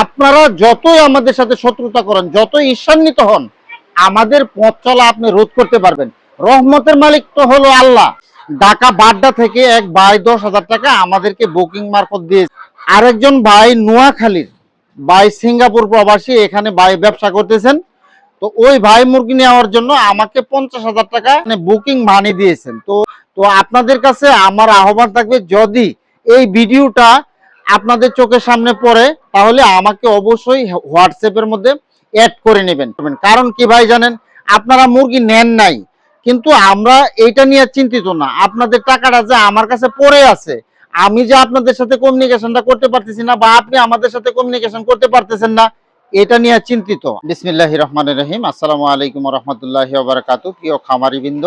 আপনারা যতই আমাদের সাথে শত্রুতা করেন, যতই ঈর্ষান্বিত হন, আমাদের পথ চলা আপনি রোধ করতে পারবেন। রহমতের মালিক তো হলো আল্লাহ। ঢাকা বাড্ডা থেকে এক ভাই দশ হাজার টাকা আমাদেরকে বুকিং মারফত দিয়ে আরেকজন ভাই নোয়াখালীর, ভাই সিঙ্গাপুর প্রবাসী, এখানে ভাই ব্যবসা করতেছেন। তো ওই ভাই মুরগি নেওয়ার জন্য আমাকে পঞ্চাশ হাজার টাকা বুকিং মানি দিয়েছেন। তো তো আপনাদের কাছে আমার আহ্বান থাকবে, যদি এই ভিডিওটা আপনাদের চোখের সামনে পড়ে, তাহলে আমাকে অবশ্যই হোয়াটসঅ্যাপের মধ্যে অ্যাড করে নেবেন। কারণ কি ভাই জানেন, আপনারা মুরগি নেন নাই, কিন্তু আমরা এইটা নিয়ে চিন্তিত না। আপনাদের টাকাটা যে আমার কাছে পড়ে আছে, আমি যে আপনাদের সাথে কমিউনিকেশনটা করতে পারতেছি না, বা আপনি আমাদের সাথে কমিউনিকেশন করতে পারতেছেন না, এটা নিয়ে চিন্তিত। বিসমিল্লাহ রহমান রহিম। আসসালামু আলাইকুম রহমতুল্লাহ বারাকাতু প্রিয় খামারি বৃন্দ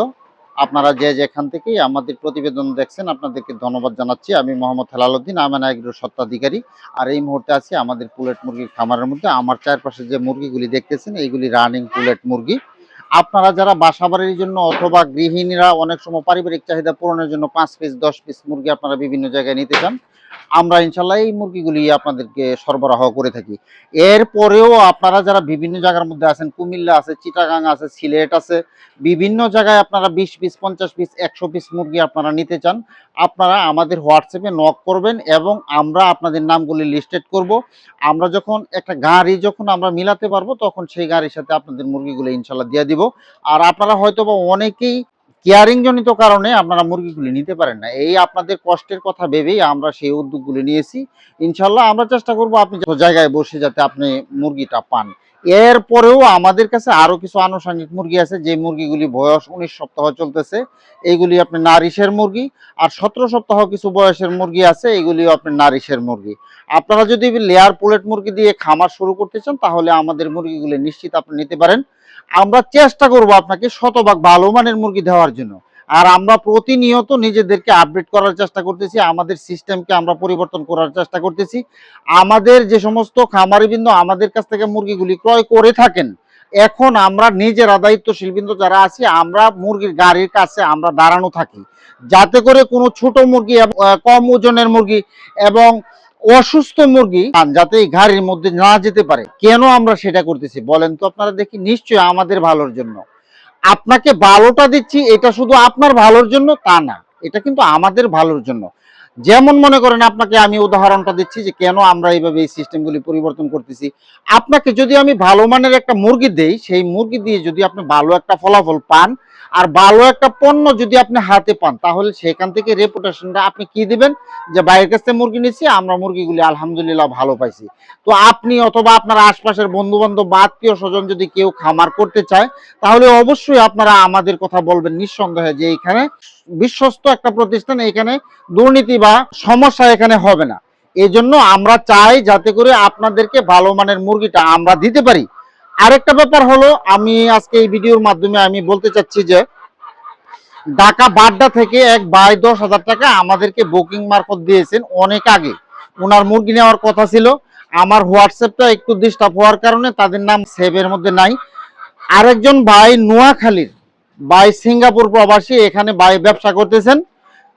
আপনারা যে যেখান থেকেই আমাদের প্রতিবেদন দেখছেন, আপনাদেরকে ধন্যবাদ জানাচ্ছি। আমি মোহাম্মদ হেলালুদ্দিন আমেনা এগ্রোর সত্ত্বাধিকারী আর এই মুহূর্তে আছি আমাদের পুলেট মুরগির খামারের মধ্যে। আমার চারপাশে যে মুরগিগুলি দেখতেছেন, এইগুলি রানিং পুলেট মুরগি। আপনারা যারা বাসা বাড়ির জন্য অথবা গৃহিণীরা অনেক সময় পারিবারিক চাহিদা পূরণের জন্য পাঁচ পিস দশ পিস মুরগি আপনারা বিভিন্ন জায়গায় নিতে চান, আমরা ইনশাল্লাহ এই মুরগিগুলি আপনাদেরকে সরবরাহ করে থাকি। এরপরেও আপনারা যারা বিভিন্ন জায়গার মধ্যে আছেন, কুমিল্লা আছে, চিটাগাং আছে, সিলেট আছে, বিভিন্ন জায়গায় আপনারা বিশ পিস পঞ্চাশ পিস একশো পিস মুরগি আপনারা নিতে চান, আপনারা আমাদের হোয়াটসঅ্যাপে নক করবেন এবং আমরা আপনাদের নামগুলি লিস্টেড করব। আমরা যখন একটা গাড়ি যখন আমরা মিলাতে পারব, তখন সেই গাড়ির সাথে আপনাদের মুরগিগুলো ইনশাল্লাহ দিয়ে দিব। আর আপনারা হয়তো বা অনেকেই কেয়ারিং জনিত কারণে আপনারা মুরগিগুলি নিতে পারেন না। এই আপনাদের কষ্টের কথা ভেবেই আমরা সেই উদ্যোগগুলি নিয়েছি। ইনশাল্লাহ আমরা চেষ্টা করব আপনি জায়গায় বসে যাতে আপনি মুরগিটা পান। এরপরেও আমাদের কাছে আরও কিছু আনুষঙ্গিক মুরগি আছে, যে মুরগিগুলি বয়স উনিশ সপ্তাহ চলতেছে। এইগুলি আপনি নারিশের মুরগি, আর সতেরো সপ্তাহ কিছু বয়সের মুরগি আছে এগুলিও আপনি নারিশের মুরগি। আপনারা যদি লেয়ার পুলেট মুরগি দিয়ে খামার শুরু করতে চান, তাহলে আমাদের মুরগিগুলি নিশ্চিত আপনি নিতে পারেন। আমরা চেষ্টা করব আপনাকে শতভাগ ভালো মানের মুরগি দেওয়ার জন্য। আর আমরা প্রতিনিয়ত নিজেদেরকে আপডেট করার চেষ্টা করতেছি, আমাদের সিস্টেমকে আমরা পরিবর্তন করার চেষ্টা করতেছি। আমাদের যে সমস্ত খামারিবৃন্দ আমাদের কাছ থেকে মুরগিগুলি ক্রয় করে থাকেন, এখন আমরা নিজেরা দায়িত্বশীল বিন্দু যারা আছি, আমরা মুরগির গাড়ির কাছে আমরা দাঁড়ানো থাকি। যাতে করে কোনো ছোট মুরগি কম ওজনের মুরগি এবং অসুস্থ মুরগি যাতে এই গাড়ির মধ্যে না যেতে পারে। কেন আমরা সেটা করতেছি বলেন তো আপনারা দেখি, নিশ্চয়ই আমাদের ভালোর জন্য। আপনাকে ভালোটা দিচ্ছি, এটা শুধু আপনার ভালোর জন্য তা না, এটা কিন্তু আমাদের ভালোর জন্য। যেমন মনে করেন আপনাকে আমি উদাহরণটা দিচ্ছি যে কেন আমরা এইভাবে এই সিস্টেমগুলি পরিবর্তন করতেছি। আপনাকে যদি আমি ভালো মানের একটা মুরগি দেই, সেই মুরগি দিয়ে যদি আপনি ভালো একটা ফলাফল পান আর ভালো একটা পণ্য যদি আপনি হাতে পান, তাহলে সেখান থেকে রেপুটেশনটা আপনি কি দিবেন? যে বাইরের কাছ থেকে মুরগি নিচ্ছি আমরা মুরগিগুলি আলহামদুলিল্লাহ ভালো পাইছি। তো আপনি অথবা আপনার আশপাশের বন্ধু বান্ধব বা আত্মীয় স্বজন যদি কেউ খামার করতে চায়, তাহলে অবশ্যই আপনারা আমাদের কথা বলবেন নিঃসন্দেহে যে এখানে বিশ্বস্ত একটা প্রতিষ্ঠান, এখানে দুর্নীতি বা সমস্যা এখানে হবে না। এই আমরা চাই যাতে করে আপনাদেরকে ভালো মানের মুরগিটা আমরা দিতে পারি। আরেকটা ব্যাপার হলো, আমি আজকে এই ভিডিওর মাধ্যমে আমি বলতে চাচ্ছি যে, ঢাকা বাড্ডা থেকে এক বাই দশ হাজার টাকা আমাদেরকে বুকিং মারফত দিয়েছেন অনেক আগে। ওনার মুরগি নেওয়ার কথা ছিল। আমার হোয়াটসঅ্যাপটা একটু ডিস্টার্ব হওয়ার কারণে তাদের নাম সেভের মধ্যে নাই। আরেকজন ভাই নোয়াখালীর, ভাই সিঙ্গাপুর প্রবাসী, এখানে ভাই ব্যবসা করতেছেন।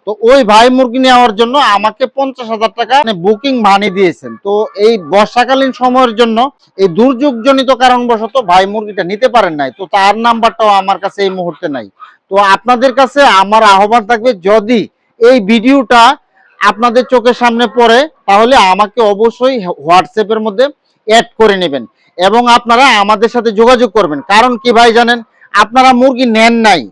তো ওই ভাই মুরগি নেওয়ার জন্য আমাকে পঞ্চাশ হাজার টাকা বুকিং মানি দিয়েছেন। তো এই বর্ষাকালীন সময়ের জন্য এই দুর্যোগজনিত কারণবশত ভাই মুরগিটা নিতে পারেন নাই। তো তার নাম্বারটাও আমার কাছে এই মুহূর্তে নাই। তো আপনাদের কাছে আমার আহ্বান থাকবে, যদি এই ভিডিওটা আপনাদের চোখের সামনে পড়ে, তাহলে আমাকে অবশ্যই হোয়াটসঅ্যাপের মধ্যে অ্যাড করে নেবেন এবং আপনারা আমাদের সাথে যোগাযোগ করবেন। কারণ কি ভাই জানেন, আপনারা মুরগি নেন নাই।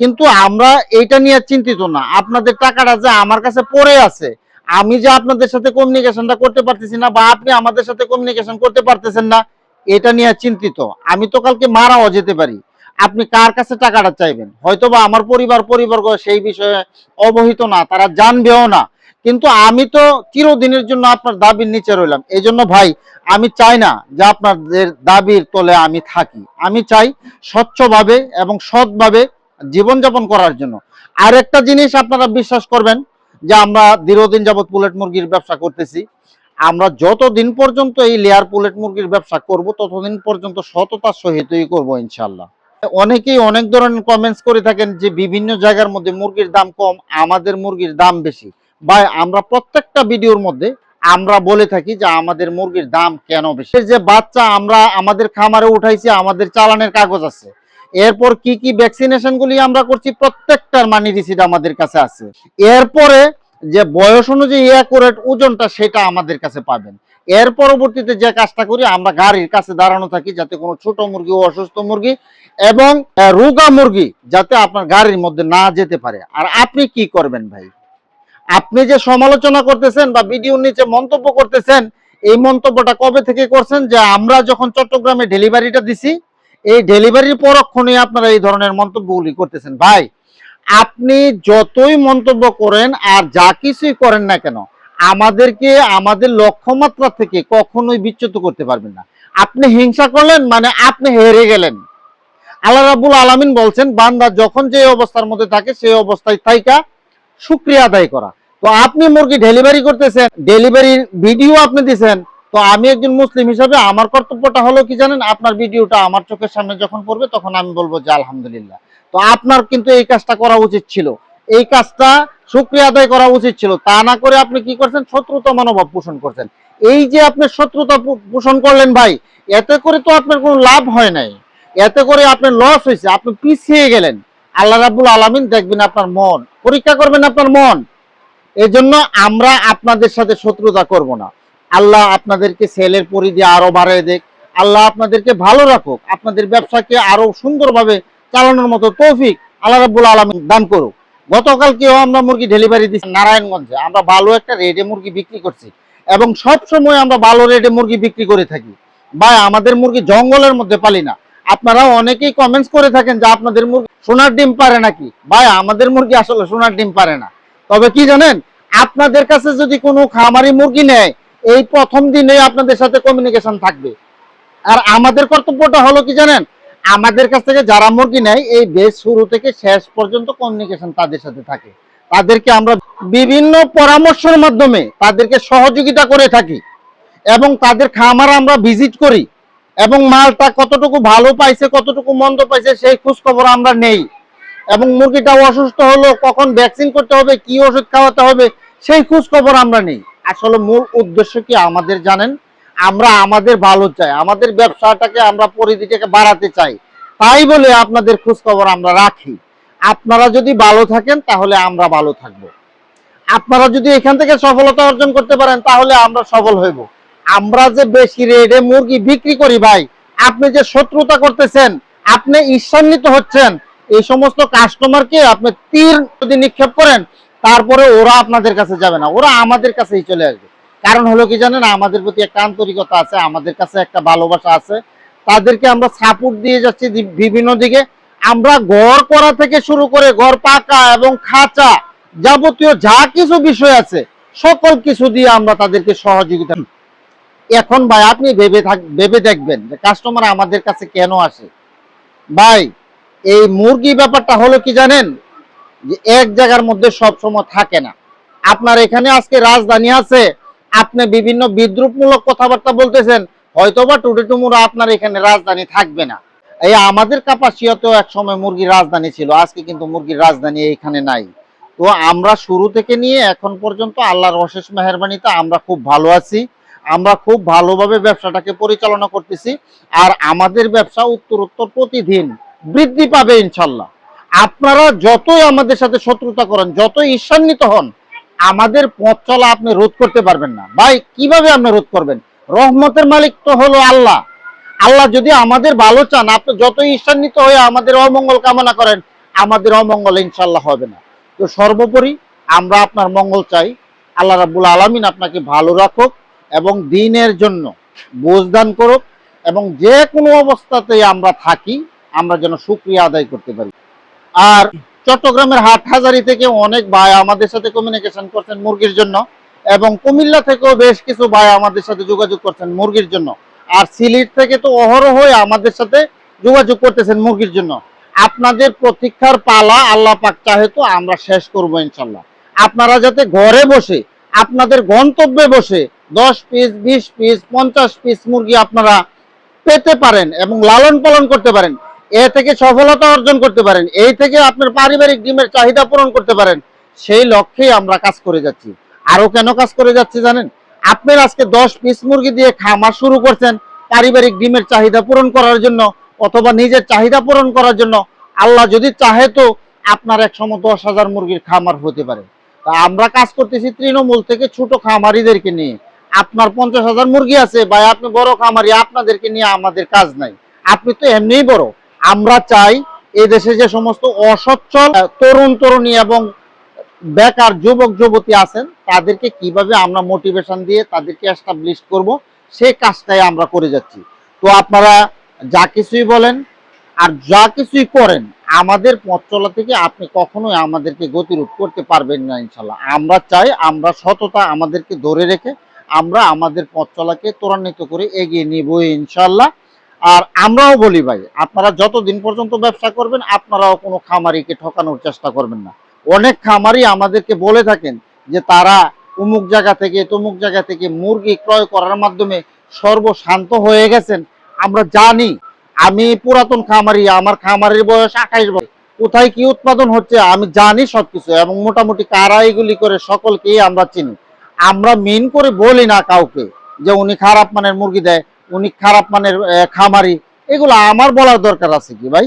কিন্তু আমরা এইটা নিয়ে চিন্তিত না। আপনাদের টাকাটা যে আমার কাছে পড়ে আছে, আমি যে আপনাদের সাথে কমিউনিকেশনটা করতে পারতেছি না বা আপনি আমাদের সাথে কমিউনিকেশন করতে পারতেছেন না, এটা নিয়ে চিন্তিত। আমি তো কালকে মারাও যেতে পারি। আপনি কার কাছে টাকাটা চাইবেন? হয়তো বা আমার পরিবার, পরিবর্গ সেই বিষয়ে অবহিত না, তারা জানবেও না। কিন্তু আমি তো চিরদিনের জন্য আপনার দাবির নিচে রইলাম। এই জন্য ভাই, আমি চাই না যে আপনাদের দাবির তলে আমি থাকি। আমি চাই স্বচ্ছভাবে এবং সৎভাবে জীবনযাপন করার জন্য। আর একটা জিনিস আপনারা বিশ্বাস করবেন যে আমরা দীর্ঘদিন যাবত পুলেট মুরগির ব্যবসা করতেছি। আমরা যতদিন পর্যন্ত এই লেয়ার পুলেট মুরগির ব্যবসা করব, ততদিন পর্যন্ত সততার সহিতই করব ইনশাল্লাহ অনেকেই অনেক ধরনের কমেন্টস করে থাকেন যে বিভিন্ন জায়গার মধ্যে মুরগির দাম কম, আমাদের মুরগির দাম বেশি। বা আমরা প্রত্যেকটা ভিডিওর মধ্যে আমরা বলে থাকি যে আমাদের মুরগির দাম কেন বেশি? যে বাচ্চা আমরা আমাদের খামারে উঠাইছি, আমাদের চালানের কাগজ আছে। এরপর কি কি ভ্যাকসিনেশন গুলি আমরা করছি প্রত্যেকটার মানি রিসিট আমাদের কাছে আছে। এরপরে যে বয়স অনুযায়ী অ্যাকুরেট ওজনটা সেটা আমাদের কাছে পাবেন। এর পরবর্তীতে যে কাজটা করি, আমরা গাড়ির কাছে দাঁড়ানো থাকি যাতে কোনো ছোট মুরগি ও অসুস্থ মুরগি এবং রোগা মুরগি যাতে আপনার গাড়ির মধ্যে না যেতে পারে। আর আপনি কি করবেন ভাই? আপনি যে সমালোচনা করতেছেন বা ভিডিওর নিচে মন্তব্য করতেছেন, এই মন্তব্যটা কবে থেকে করছেন? যে আমরা যখন চট্টগ্রামে ডেলিভারিটা দিছি এই ডেলিভারির পরক্ষণে আপনারা এই ধরনের মন্তব্যগুলি করতেছেন। ভাই, আপনি যতই মন্তব্য করেন আর যা কিছুই করেন না কেন, আমাদেরকে আমাদের লক্ষ্যমাত্রা থেকে কখনোই বিচ্যুত করতে পারবেন না। আপনি হিংসা করলেন মানে আপনি হেরে গেলেন। আল্লাহ রাবুল আলামিন বলছেন, বান্দা যখন যে অবস্থার মধ্যে থাকে সেই অবস্থায় থাইকা, শুক্রিয়া আদায় করা। তো আপনি মুরগি ডেলিভারি করতেছেন ডেলিভারির ভিডিও আপনি দিছেন তো আমি একজন মুসলিম হিসাবে আমার কর্তব্যটা হলো কি জানেন, আপনার ভিডিওটা আমার চোখের সামনে যখন পড়বে তখন আমি বলব যে আলহামদুলিল্লাহ। তো আপনার কিন্তু এই কাজটা করা উচিত ছিল। এই কাজটা শুক্রিয়া আদায় করা উচিত ছিল। তা না করে আপনি কি করছেন? শত্রুতা মনোভাব পোষণ করছেন। এই যে আপনি শত্রুতা পোষণ করলেন ভাই, এতে করে তো আপনার কোনো লাভ হয় নাই। এতে করে আপনার লস হয়েছে। আপনি পিছিয়ে গেলেন। আল্লাহ রাবুল আলামিন দেখবেন আপনার মন। পরীক্ষা করবেন আপনার মন। এই জন্য আমরা আপনাদের সাথে শত্রুতা করব না। আল্লাহ আপনাদেরকে সেলের পরিধি আরও বাড়িয়ে দেখ। আল্লাহ আপনাদেরকে ভালো রাখুক। আপনাদের ব্যবসাকে আরও সুন্দরভাবে চালানোর মতো তৌফিক আল্লাহ রাবুল আলমিন দান করুক। গতকালকেও আমরা মুরগি ডেলিভারি দিচ্ছি নারায়ণগঞ্জে। আমরা ভালো একটা রেডে মুরগি বিক্রি করছি এবং সব সময় আমরা ভালো রেডে মুরগি বিক্রি করে থাকি। ভাই, আমাদের মুরগি জঙ্গলের মধ্যে পালি না। আপনারা অনেকেই কমেন্টস করে থাকেন যে আপনাদের মুরগি সোনার ডিম পারে নাকি? ভাই, আমাদের মুরগি আসলে সোনার ডিম পারে না। তবে কি জানেন? আপনাদের কাছে যদি কোনো খামারি মুরগি নেয় এই প্রথম দিনে আপনাদের সাথে কমিউনিকেশন থাকবে। আর আমাদের কর্তব্যটা হলো কি জানেন? আমাদের কাছ থেকে যারা মুরগি নেয়, এই বেশ শুরু থেকে শেষ পর্যন্ত কমিউনিকেশন তাদের সাথে থাকে। তাদেরকে আমরা বিভিন্ন পরামর্শের মাধ্যমে তাদেরকে সহযোগিতা করে থাকি এবং তাদের খামার আমরা ভিজিট করি এবং মালটা কতটুকু ভালো পাইছে, কতটুকু মন্দ পাইছে, সেই খোঁজখবর আমরা নেই। এবং মুরগিটা অসুস্থ হলো, কখন ভ্যাকসিন করতে হবে, কি ওষুধ খাওয়াতে হবে, সেই খোঁজখবর আমরা নেই। আসলে মূল উদ্দেশ্য কি আমাদের জানেন? আমরা আমাদের ভালো চাই, আমাদের ব্যবসাটাকে আমরা পরিধিটাকে বাড়াতে চাই। তাই বলে আপনাদের খোঁজ খবর আমরা রাখি। আপনারা যদি ভালো থাকেন, তাহলে আমরা ভালো থাকব। আপনারা যদি এখান থেকে সফলতা অর্জন করতে পারেন, তাহলে আমরা সফল হইব। আমরা যে বেশি রেটে মুরগি বিক্রি করি ভাই, আপনি যে শত্রুতা করতেছেন, আপনি ঈর্ষান্বিত হচ্ছেন, এই সমস্ত কাস্টমারকে আপনি তীর যদি নিক্ষেপ করেন তারপরে ওরা আপনাদের কাছে যাবে না, ওরা আমাদের কাছেই চলে আসবে। কারণ হলো কি জানেন, আমাদের প্রতি একটা আন্তরিকতা আছে, আমাদের কাছে একটা ভালোবাসা আছে। তাদেরকে আমরা সাপোর্ট দিয়ে যাচ্ছি বিভিন্ন দিকে। আমরা ঘর করা থেকে শুরু করে ঘর পাকা এবং খাঁচা যাবতীয় যা কিছু বিষয় আছে, সকল কিছু দিয়ে আমরা তাদেরকে সহযোগিতা এখন ভাই, আপনি ভেবে থাক, ভেবে দেখবেন যে কাস্টমার আমাদের কাছে কেন আসে। ভাই, এই মুরগি ব্যাপারটা হলো কি জানেন এক জায়গার মধ্যে সব সময় থাকে না। আপনার এখানে আজকে রাজধানী আছে, আপনি বিভিন্ন বিদ্রুপমূলক কথাবার্তা বলতেছেন, হয়তোবা টুডে টুমুরা আপনার এখানে রাজধানী থাকবে না। এই আমাদের কাপাসিয়াতেও এক সময় মুরগির রাজধানী ছিল, আজকে কিন্তু মুরগির রাজধানী এইখানে নাই। তো আমরা শুরু থেকে নিয়ে এখন পর্যন্ত আল্লাহর অশেষ মেহরবানিতে আমরা খুব ভালো আছি, আমরা খুব ভালোভাবে ব্যবসাটাকে পরিচালনা করতেছি, আর আমাদের ব্যবসা উত্তর উত্তর প্রতিদিন বৃদ্ধি পাবে ইনশাল্লাহ। আপনারা যতই আমাদের সাথে শত্রুতা করেন, যতই ঈর্ষান্বিত হন, আমাদের পথ চলা আপনি রোধ করতে পারবেন না। ভাই, কীভাবে আপনি রোধ করবেন? রহমতের মালিক তো হলো আল্লাহ। আল্লাহ যদি আমাদের ভালো চান, আপনি যতই ঈর্ষান্বিত হয়ে আমাদের অমঙ্গল কামনা করেন, আমাদের অমঙ্গল ইনশাল্লাহ হবে না। তো সর্বোপরি আমরা আপনার মঙ্গল চাই। আল্লাহ রাব্বুল আলামিন আপনাকে ভালো রাখুক এবং দিনের জন্য বোঝদান করুক এবং যে কোনো অবস্থাতেই আমরা থাকি, আমরা যেন সুক্রিয়া আদায় করতে পারি। আর চট্টগ্রামের হাট হাজারি থেকে অনেক ভাই আমাদের সাথে কমিউনিকেশন করছেন মুরগির জন্য, এবং কুমিল্লা থেকেও বেশ কিছু ভাই আমাদের সাথে যোগাযোগ করছেন মুরগির জন্য। আর সিলেট থেকে তো অহরহই আমাদের সাথে যোগাযোগ করতেছেন মুরগির জন্য। আপনাদের প্রতীক্ষার পালা আল্লাহ পাক চাহে তো আমরা শেষ করব ইনশাল্লাহ আপনারা যাতে ঘরে বসে, আপনাদের গন্তব্যে বসে দশ পিস, বিশ পিস, পঞ্চাশ পিস মুরগি আপনারা পেতে পারেন এবং লালন পালন করতে পারেন। এ থেকে সফলতা অর্জন করতে পারেন। এই থেকে আপনার পারিবারিক ডিমের চাহিদা পূরণ করতে পারেন। সেই লক্ষ্যেই আমরা কাজ করে যাচ্ছি। আরও কেন কাজ করে যাচ্ছি জানেন? আপনার আজকে দশ পিস মুরগি দিয়ে খামার শুরু করছেন পারিবারিক ডিমের চাহিদা পূরণ করার জন্য অথবা নিজের চাহিদা পূরণ করার জন্য। আল্লাহ যদি চাহে তো আপনার এক সময় দশ হাজার মুরগির খামার হতে পারে। তা আমরা কাজ করতেছি তৃণমূল থেকে ছোট খামারিদেরকে নিয়ে। আপনার পঞ্চাশ হাজার মুরগি আছে বা আপনি বড় খামারি, আপনাদেরকে নিয়ে আমাদের কাজ নাই। আপনি তো এমনিই বড়। আমরা চাই এদেশে যে সমস্ত অসচ্ছল তরুণ তরুণী এবং বেকার যুবক যুবতী আছেন, তাদেরকে কীভাবে আমরা মোটিভেশন দিয়ে তাদেরকে এস্টাবলিশ করব, সেই কাজটাই আমরা করে যাচ্ছি। তো আপনারা যা কিছুই বলেন আর যা কিছুই করেন, আমাদের পথ চলা থেকে আপনি কখনোই আমাদেরকে গতিরোধ করতে পারবেন না, ইনশাল্লাহ। আমরা চাই আমরা সততা আমাদেরকে ধরে রেখে আমরা আমাদের পথ চলাকে ত্বরান্বিত করে এগিয়ে নিব, ইনশাল্লাহ। আর আমরাও বলি ভাই, আপনারা যতদিন পর্যন্ত ব্যবসা করবেন, আপনারাও কোনো খামারিকে ঠকানোর চেষ্টা করবেন না। অনেক খামারি আমাদেরকে বলে থাকেন যে তারা অমুক জায়গা থেকে, তমুক জায়গা থেকে মুরগি ক্রয় করার মাধ্যমে সর্বশান্ত হয়ে গেছেন। আমরা জানি, আমি পুরাতন খামারি, আমার খামারের বয়স আঠাইশ বছর। কোথায় কি উৎপাদন হচ্ছে, আমি জানি সবকিছু এবং মোটামুটি কারা এগুলি করে সকলকেই আমরা চিনি। আমরা মেন করে বলি না কাউকে যে উনি খারাপ মানের মুরগি দেয় উনি খারাপ মানের খামারি, এগুলো আমার বলার দরকার আছে কি ভাই?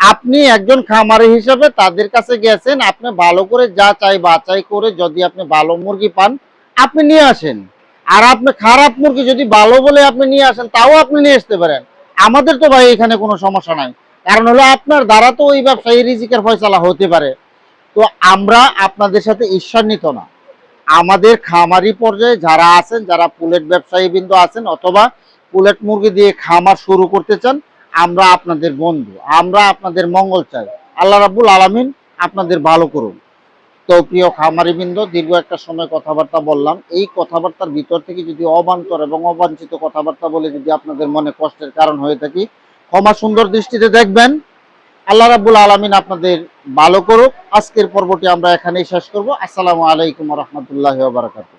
আপনি একজন খামারি হিসেবে তাদের কাছে গেছেন, আপনি ভালো করে যা চাই বাছাই করে যদি আপনি ভালো মুরগি পান, আপনি নিয়ে আসেন। আর আপনি খারাপ মুরগি যদি ভালো বলে আপনি নিয়ে আসেন, তাও আপনি নিয়ে আসতে পারেন। আমাদের তো ভাই এখানে কোনো সমস্যা নাই। কারণ হলো আপনার দ্বারা তো ওই ব্যবসায়ী রিজিকের ফয়সালা হতে পারে। তো আমরা আপনাদের সাথে ঈর্ষান্বিত না। আমাদের খামারি পর্যায়ে যারা আছেন, যারা পুলেট ব্যবসায়ী বিন্দু আছেন অথবা পুলেট মুরগি দিয়ে খামার শুরু করতে চান, আমরা আপনাদের বন্ধু, আমরা আপনাদের মঙ্গল চাই। আল্লাহ রাব্বুল আলামিন আপনাদের ভালো করুন। তো প্রিয় খামারি বৃন্দ দীর্ঘ একটা সময় কথাবার্তা বললাম। এই কথাবার্তার ভিতর থেকে যদি অবান্তর এবং অবাঞ্ছিত কথাবার্তা বলে যদি আপনাদের মনে কষ্টের কারণ হয়ে থাকি, ক্ষমা সুন্দর দৃষ্টিতে দেখবেন। আল্লাহ রাব্বুল আলামিন আপনাদের ভালো করুক। আজকের পর্বটি আমরা এখানেই শেষ করব। আসসালামু আলাইকুম রহমতুল্লাহ বারাকাতুহ।